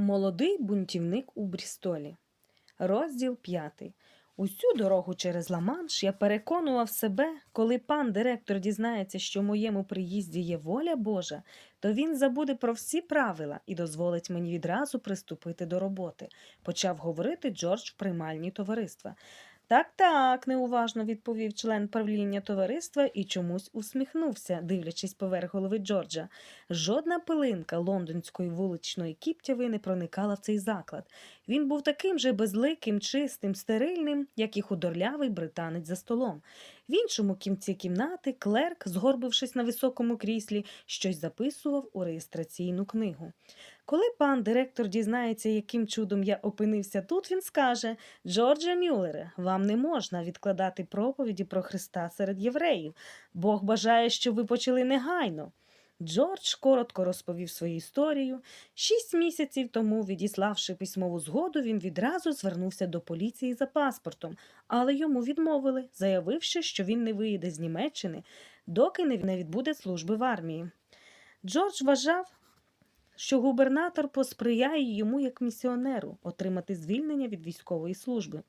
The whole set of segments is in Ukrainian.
Молодий бунтівник у Брістолі. Розділ п'ятий. Усю дорогу через Ла-Манш я переконував себе, коли пан директор дізнається, що в моєму приїзді є воля Божа, то він забуде про всі правила і дозволить мені відразу приступити до роботи, почав говорити Джордж в приймальні товариства. Так, так, неуважно відповів член правління товариства і чомусь усміхнувся, дивлячись поверх голови Джорджа. Жодна пилинка лондонської вуличної кіптяви не проникала в цей заклад. Він був таким же безликим, чистим, стерильним, як і худорлявий британець за столом. В іншому кінці кімнати клерк, згорбившись на високому кріслі, щось записував у реєстраційну книгу. Коли пан директор дізнається, яким чудом я опинився тут, він скаже Джордже Мюллере, вам не можна відкладати проповіді про Христа серед євреїв. Бог бажає, щоб ви почали негайно. Джордж коротко розповів свою історію. Шість місяців тому, відіславши письмову згоду, він відразу звернувся до поліції за паспортом, але йому відмовили, заявивши, що він не виїде з Німеччини, доки не відбуде служби в армії. Джордж вважав, що губернатор посприяє йому як місіонеру отримати звільнення від військової служби.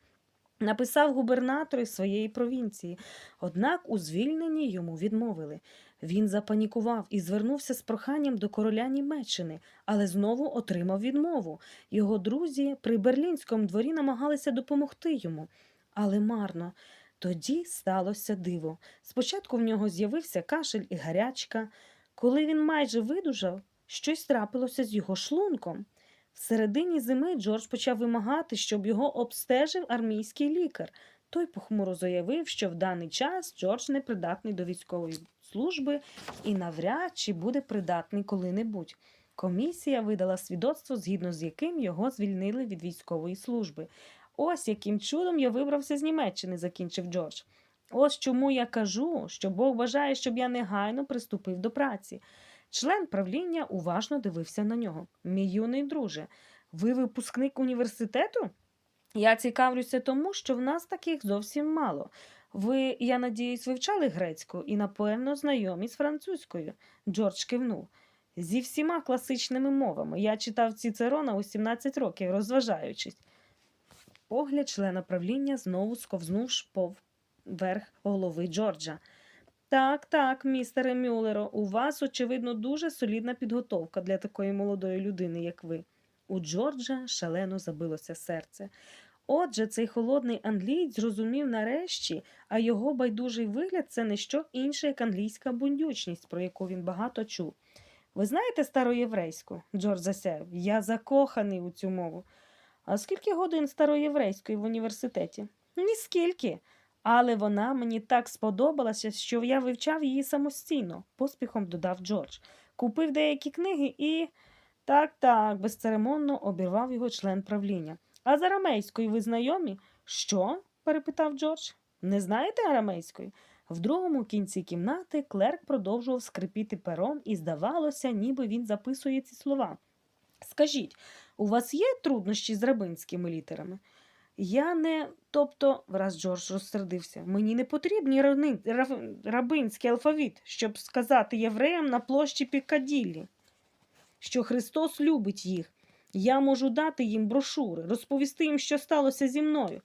Написав губернатор із своєї провінції, однак у звільненні йому відмовили. Він запанікував і звернувся з проханням до короля Німеччини, але знову отримав відмову. Його друзі при берлінському дворі намагалися допомогти йому, але марно. Тоді сталося диво. Спочатку в нього з'явився кашель і гарячка. Коли він майже видужав, щось трапилося з його шлунком. В середині зими Джордж почав вимагати, щоб його обстежив армійський лікар. Той похмуро заявив, що в даний час Джордж не придатний до військової служби і навряд чи буде придатний коли-небудь. Комісія видала свідоцтво, згідно з яким його звільнили від військової служби. Ось яким чудом я вибрався з Німеччини, закінчив Джордж. Ось чому я кажу, що Бог бажає, щоб я негайно приступив до праці. Член правління уважно дивився на нього. Мій юний друже, ви випускник університету? Я цікавлюся тому, що в нас таких зовсім мало. Ви, я надіюсь, вивчали грецьку і, напевно, знайомі з французькою. Джордж кивнув. Зі всіма класичними мовами. Я читав Цицерона у 17 років, розважаючись. Погляд члена правління знову сковзнув поверх голови Джорджа. Так, так, містере Мюллеро, у вас, очевидно, дуже солідна підготовка для такої молодої людини, як ви. У Джорджа шалено забилося серце. Отже, цей холодний англієць зрозумів нарешті, а його байдужий вигляд це не що інше, як англійська бундючність, про яку він багато чув. Ви знаєте староєврейську? Джордж засяяв. Я закоханий у цю мову. А скільки годин староєврейської в університеті? Ніскільки. Але вона мені так сподобалася, що я вивчав її самостійно, поспіхом додав Джордж. Купив деякі книги і. Так, так, безцеремонно обірвав його член правління. А з арамейською ви знайомі? Що? перепитав Джордж. Не знаєте арамейської? В другому кінці кімнати клерк продовжував скрипіти пером, і здавалося, ніби він записує ці слова. Скажіть, у вас є труднощі з рабинськими літерами? Я не. Тобто, враз Джордж розсердився, мені не потрібні рабинський алфавіт, щоб сказати євреям на площі Пікаділлі, що Христос любить їх. Я можу дати їм брошури, розповісти їм, що сталося зі мною.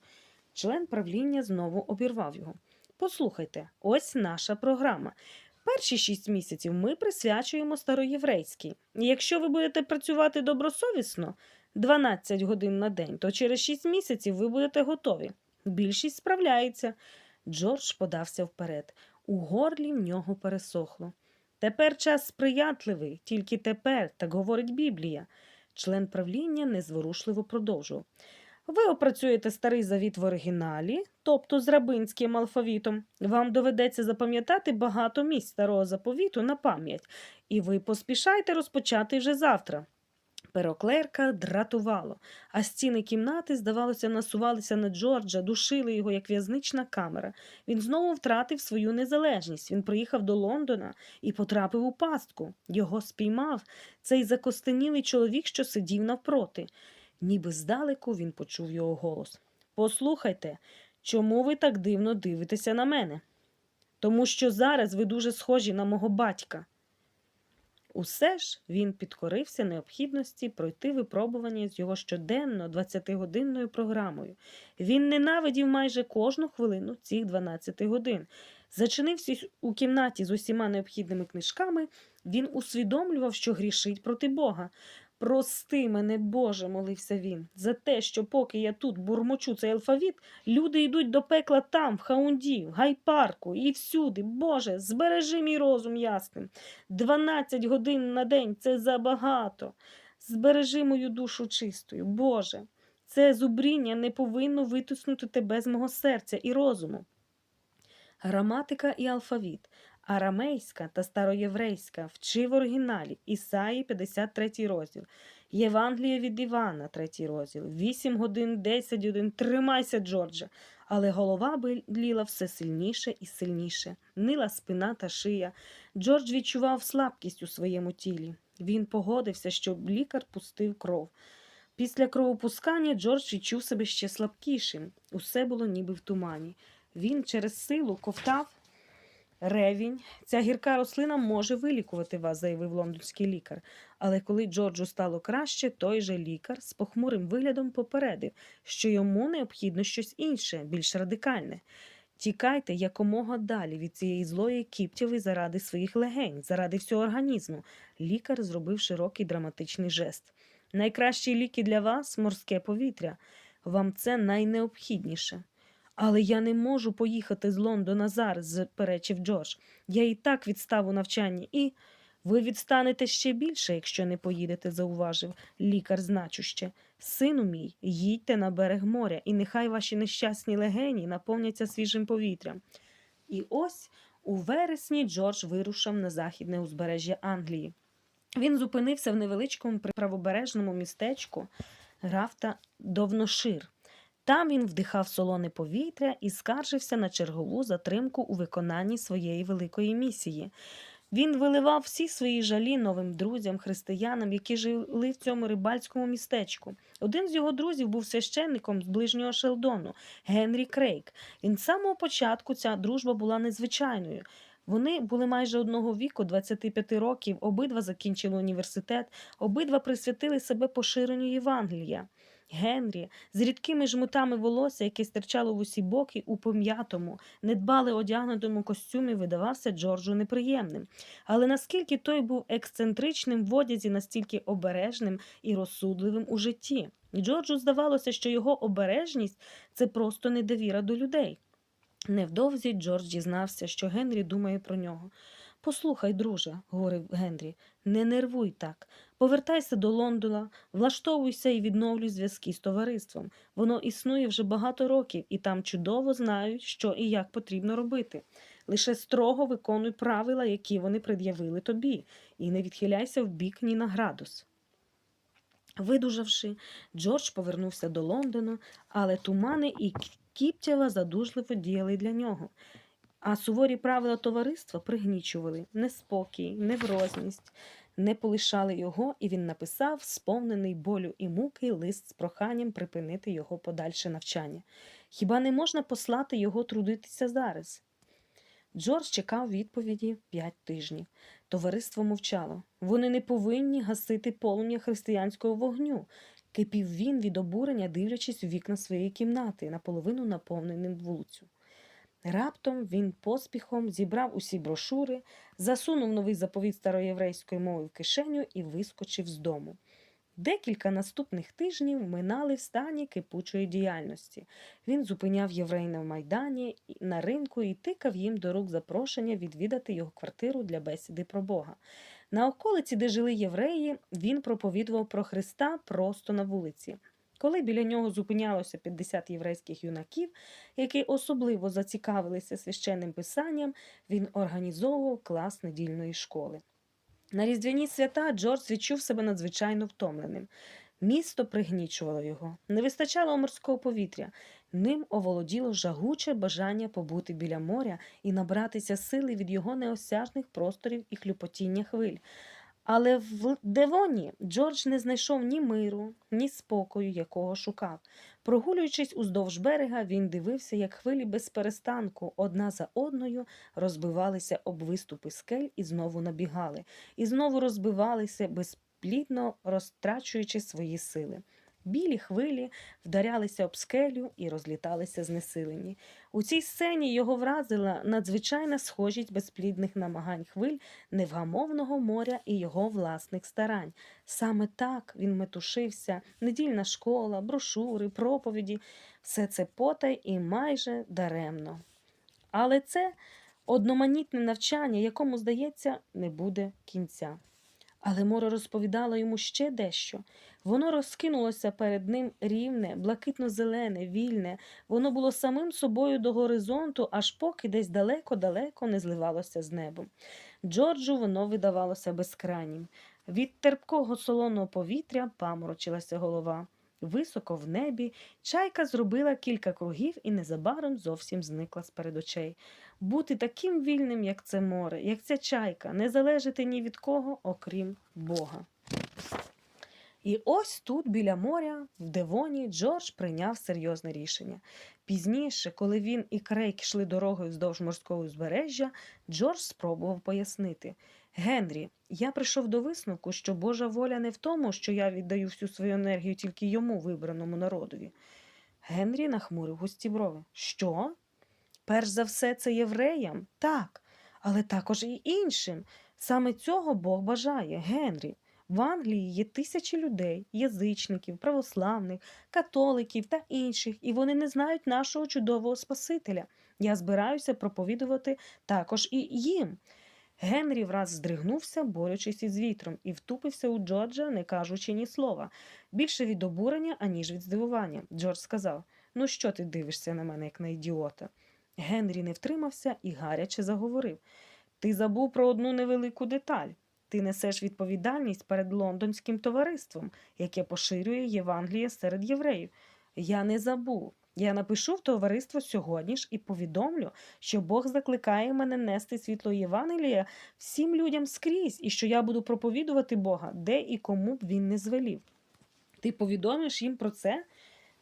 Член правління знову обірвав його. Послухайте, ось наша програма. Перші шість місяців ми присвячуємо староєврейській. І якщо ви будете працювати добросовісно 12 годин на день, то через 6 місяців ви будете готові. Більшість справляється. Джордж подався вперед. У горлі в нього пересохло. Тепер час сприятливий, тільки тепер, так говорить Біблія. Член правління незворушливо продовжував. Ви опрацюєте старий завіт в оригіналі, тобто з рабинським алфавітом. Вам доведеться запам'ятати багато місць старого заповіту на пам'ять, і ви поспішайте розпочати вже завтра. Пероклерка дратувало, а стіни кімнати, здавалося, насувалися на Джорджа, душили його, як в'язнична камера. Він знову втратив свою незалежність. Він приїхав до Лондона і потрапив у пастку. Його спіймав цей закостенілий чоловік, що сидів навпроти. Ніби здалеку він почув його голос. Послухайте, чому ви так дивно дивитеся на мене? Тому що зараз ви дуже схожі на мого батька. Усе ж він підкорився необхідності пройти випробування з його щоденно 20-годинною програмою. Він ненавидів майже кожну хвилину цих 12 годин. Зачинившись у кімнаті з усіма необхідними книжками, він усвідомлював, що грішить проти Бога. Прости мене, Боже, молився він, за те, що поки я тут бурмочу цей алфавіт, люди йдуть до пекла там, в хаунді, в гайпарку і всюди. Боже, збережи мій розум ясним. Дванадцять годин на день це забагато. Збережи мою душу чистою, Боже. Це зубріння не повинно витиснути тебе з мого серця і розуму. Граматика і алфавіт, арамейська та староєврейська вчи в оригіналі, Ісаї 53 розділ, Євангеліє від Івана, 3 розділ, 8 годин, 10 годин, тримайся, Джордже. Але голова боліла все сильніше і сильніше, нила спина та шия. Джордж відчував слабкість у своєму тілі. Він погодився, щоб лікар пустив кров. Після кровопускання Джордж відчув себе ще слабкішим. Усе було ніби в тумані. Він через силу ковтав ревінь. Ця гірка рослина може вилікувати вас, заявив лондонський лікар. Але коли Джорджу стало краще, той же лікар з похмурим виглядом попередив, що йому необхідно щось інше, більш радикальне. Тікайте якомога далі від цієї злої кіптєви заради своїх легень, заради всього організму. Лікар зробив широкий драматичний жест. Найкращі ліки для вас морське повітря. Вам це найнеобхідніше. Але я не можу поїхати з Лондона зараз, заперечив Джордж. Я і так відстав у навчанні, і ви відстанете ще більше, якщо не поїдете, зауважив лікар значуще. Сину мій, їдьте на берег моря, і нехай ваші нещасні легені наповняться свіжим повітрям. І ось у вересні Джордж вирушив на західне узбережжя Англії. Він зупинився в невеличкому правобережному містечку Рафта Довношир. Там він вдихав солоне повітря і скаржився на чергову затримку у виконанні своєї великої місії. Він виливав всі свої жалі новим друзям, християнам, які жили в цьому рибальському містечку. Один з його друзів був священником з ближнього Шелдону Генрі Крейг. Він з самого початку ця дружба була незвичайною. Вони були майже одного віку, 25 років, обидва закінчили університет, обидва присвятили себе поширенню Євангелія. Генрі з рідкими жмутами волосся, яке стирчало в усі боки у пом'ятому, недбали одягнутому костюмі, видавався Джорджу неприємним. Але наскільки той був ексцентричним в одязі, настільки обережним і розсудливим у житті. Джорджу здавалося, що його обережність це просто недовіра до людей. Невдовзі Джордж дізнався, що Генрі думає про нього. Послухай, друже, говорив Генрі, не нервуй так. Повертайся до Лондона, влаштовуйся і відновлюй зв'язки з товариством. Воно існує вже багато років, і там чудово знають, що і як потрібно робити. Лише строго виконуй правила, які вони пред'явили тобі, і не відхиляйся в бік ні на градус. Видужавши, Джордж повернувся до Лондона, але тумани і Кіптєва задушливо діяли для нього. А суворі правила товариства пригнічували неспокій, неврозність, не полишали його, і він написав, сповнений болю і муки, лист з проханням припинити його подальше навчання. Хіба не можна послати його трудитися зараз? Джордж чекав відповіді п'ять тижнів. Товариство мовчало. Вони не повинні гасити полум'я християнського вогню. Кипів він від обурення, дивлячись у вікна своєї кімнати, наполовину наповненим вулицю. Раптом він поспіхом зібрав усі брошури, засунув новий заповіт староєврейської мови в кишеню і вискочив з дому. Декілька наступних тижнів минали в стані кипучої діяльності. Він зупиняв єврей на майдані на ринку і тикав їм до рук запрошення відвідати його квартиру для бесіди про Бога. На околиці, де жили євреї, він проповідував про Христа просто на вулиці. Коли біля нього зупинялося 50 єврейських юнаків, які особливо зацікавилися священним писанням, він організовував клас недільної школи. На різдвяні свята Джордж відчув себе надзвичайно втомленим. Місто пригнічувало його, не вистачало морського повітря. Ним оволоділо жагуче бажання побути біля моря і набратися сили від його неосяжних просторів і хлюпотіння хвиль. Але в Девоні Джордж не знайшов ні миру, ні спокою, якого шукав. Прогулюючись уздовж берега, він дивився, як хвилі без перестанку одна за одною розбивалися об виступи скель і знову набігали, і знову розбивалися, безплідно розтрачуючи свої сили. Білі хвилі вдарялися об скелю і розліталися знесилені. У цій сцені його вразила надзвичайна схожість безплідних намагань хвиль невгамовного моря і його власних старань. Саме так він метушився, недільна школа, брошури, проповіді, все це потай і майже даремно. Але це одноманітне навчання, якому, здається, не буде кінця. Але море розповідало йому ще дещо. Воно розкинулося перед ним рівне, блакитно-зелене, вільне. Воно було самим собою до горизонту, аж поки десь далеко-далеко не зливалося з небом. Джорджу воно видавалося безкрайнім. Від терпкого солоного повітря паморочилася голова. Високо в небі чайка зробила кілька кругів і незабаром зовсім зникла з перед очей. Бути таким вільним, як це море, як ця чайка, не залежати ні від кого, окрім Бога. І ось тут, біля моря, в Девоні, Джордж прийняв серйозне рішення. Пізніше, коли він і Крейк йшли дорогою вздовж морського узбережжя, Джордж спробував пояснити. Генрі, я прийшов до висновку, що Божа воля не в тому, що я віддаю всю свою енергію тільки йому, вибраному народові. Генрі нахмурив густі брови. Що? Перш за все, це євреям? Так, але також і іншим. Саме цього Бог бажає, Генрі. В Англії є тисячі людей, язичників, православних, католиків та інших, і вони не знають нашого чудового Спасителя. Я збираюся проповідувати також і їм. Генрі враз здригнувся, борючись із вітром, і втупився у Джорджа, не кажучи ні слова. Більше від обурення, аніж від здивування. Джордж сказав: Ну, що ти дивишся на мене, як на ідіота? Генрі не втримався і гаряче заговорив. Ти забув про одну невелику деталь. Ти несеш відповідальність перед лондонським товариством, яке поширює Євангеліє серед євреїв. Я не забув. Я напишу в товариство сьогодні ж і повідомлю, що Бог закликає мене нести світло Євангелія всім людям скрізь, і що я буду проповідувати Бога, де і кому б він не звелів. Ти повідомиш їм про це?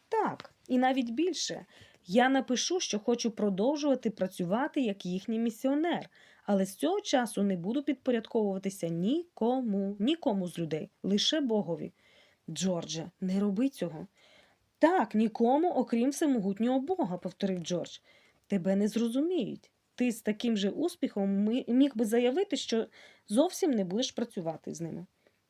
Так, і навіть більше. Я напишу, що хочу продовжувати працювати як їхній місіонер, але з цього часу не буду підпорядковуватися нікому, нікому з людей, лише Богові. Джордже, не роби цього. Так, нікому, окрім всемогутнього Бога, повторив Джордж. Тебе не зрозуміють. Ти з таким же успіхом міг би заявити, що зовсім не будеш працювати з ними.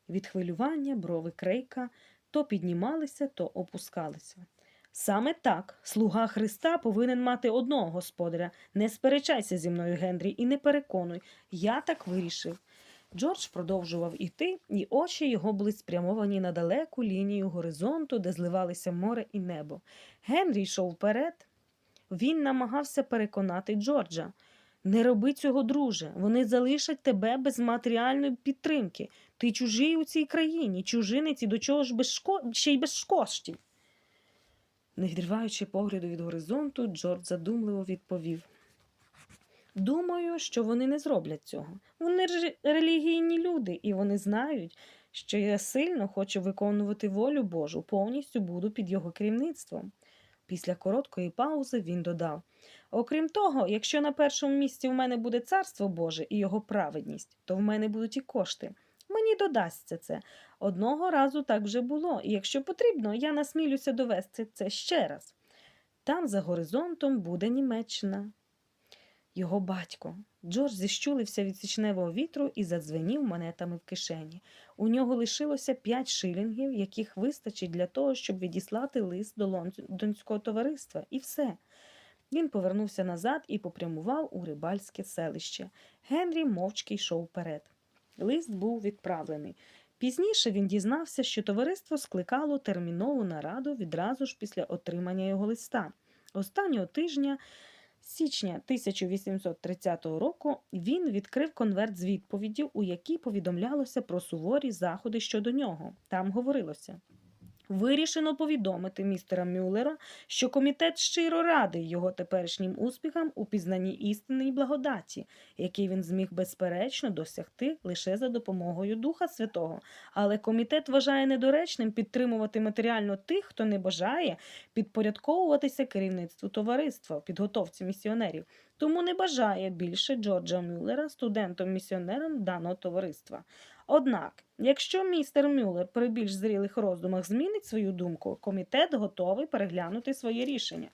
Від хвилювання брови крейка то піднімалися, то опускалися. Саме так, слуга Христа повинен мати одного господаря. Не сперечайся зі мною, Генрі, і не переконуй. Я так вирішив. Джордж продовжував іти, і очі його були спрямовані на далеку лінію горизонту, де зливалися море і небо. Генрі йшов вперед. Він намагався переконати Джорджа. Не роби цього, друже. Вони залишать тебе без матеріальної підтримки. Ти чужий у цій країні, чужинець до чого ж без шко... ще й без коштів. Не відриваючи погляду від горизонту, Джордж задумливо відповів. Думаю, що вони не зроблять цього. Вони ж релігійні люди, і вони знають, що я сильно хочу виконувати волю Божу, повністю буду під його керівництвом. Після короткої паузи він додав: Окрім того, якщо на першому місці в мене буде царство Боже і його праведність, то в мене будуть і кошти. Мені додасться це. Одного разу так вже було, і якщо потрібно, я насмілюся довести це ще раз. Там за горизонтом буде Німеччина. Його батько. Джордж зіщулився від січневого вітру і задзвенів монетами в кишені. У нього лишилося п'ять шилінгів, яких вистачить для того, щоб відіслати лист до лондонського товариства, і все. Він повернувся назад і попрямував у рибальське селище. Генрі мовчки йшов вперед. Лист був відправлений. Пізніше він дізнався, що товариство скликало термінову нараду відразу ж після отримання його листа. Останнього тижня, січня 1830 року, він відкрив конверт з відповіддю, у якій повідомлялося про суворі заходи щодо нього. Там говорилося. Вирішено повідомити містера Мюллера, що комітет щиро радий його теперішнім успіхам у пізнанні істини й благодаті, які він зміг безперечно досягти лише за допомогою Духа Святого. Але комітет вважає недоречним підтримувати матеріально тих, хто не бажає підпорядковуватися керівництву товариства, підготовці місіонерів, тому не бажає більше Джорджа Мюллера студентом-місіонером даного товариства. Однак, якщо містер Мюллер при більш зрілих роздумах змінить свою думку, комітет готовий переглянути своє рішення.